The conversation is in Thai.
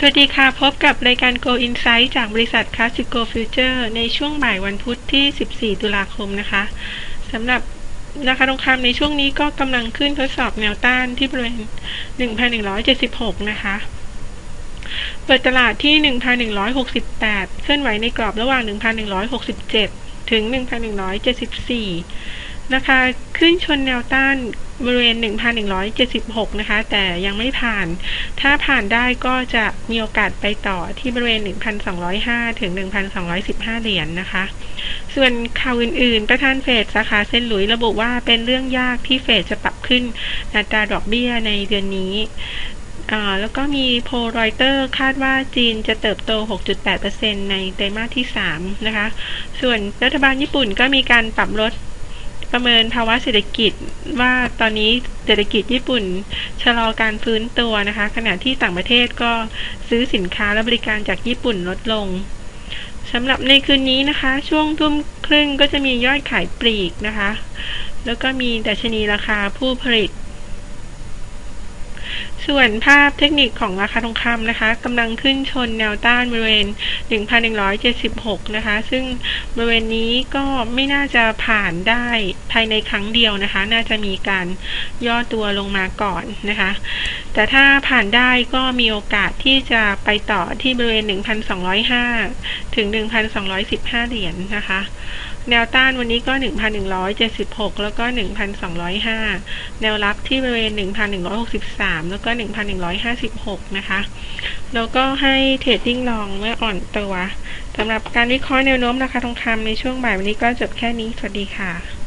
สวัสดีค่ะ พบกับรายการ Go Insight จากบริษัท Classico Future ในช่วงบ่ายวันพุธที่ 14 ตุลาคมนะคะสำหรับราคาทองคำในช่วงนี้ก็กำลังขึ้นทดสอบแนวต้านที่บริเวณ 1,176 นะคะ เปิดตลาดที่ 1,168 เคลื่อนไหวในกรอบระหว่าง 1,167 ถึง 1,174 นะคะขึ้นชนแนวต้านบริเวณ 1,176 นะคะ แต่ยังไม่ผ่าน ถ้าผ่านได้ก็จะมีโอกาสไปต่อที่บริเวณ 1,205 ถึง 1,215 เหรียญนนะคะ ส่วนข่าวอื่นๆ ประธานเฟดสาขาเซนหลุยระบุว่าเป็นเรื่องยากที่เฟดจะปรับขึ้นอัตราดอกเบี้ยในเดือนนี้แล้วก็มีโพลรอยเตอร์คาดว่าจีนจะเติบโต 6.8%ในไตรมาสที่ 3 นะคะ ส่วนรัฐบาลญี่ปุ่นก็มีการปรับลด ประเมินภาวะเศรษฐกิจว่าตอนนี้เศรษฐกิจญี่ปุ่นชะลอการฟื้นตัวนะคะ ขณะที่ต่างประเทศก็ซื้อสินค้าและบริการจากญี่ปุ่นลดลงสำหรับในคืนนี้นะคะ ช่วงทุ่มครึ่งก็จะมียอดขายปลีกนะคะ แล้วก็มีดัชนีราคาผู้ผลิต ส่วนภาพเทคนิคของราคาทองคำนะคะกำลังขึ้นชนแนวต้านบริเวณ 1,176 นะคะ ซึ่งบริเวณนี้ก็ไม่น่าจะผ่านได้ภายในครั้งเดียวนะคะ น่าจะมีการย่อตัวลงมาก่อนนะคะ แต่ถ้าผ่านได้ก็มีโอกาสที่จะไปต่อที่บริเวณ 1,205 ถึง 1,215 เหรียญนนะคะแนวต้านวันนี้ก็ 1,176 แล้วก็ 1,205 แนวรับที่บริเวณ 1,163 แล้วก็1,156 นะคะ แล้วก็ให้เทรดดิ้งลองเมื่ออ่อนตัวสำหรับการวิเคราะห์แนวโน้มราคาทองคำในช่วงบ่ายวันนี้ก็จบแค่นี้ สวัสดีค่ะ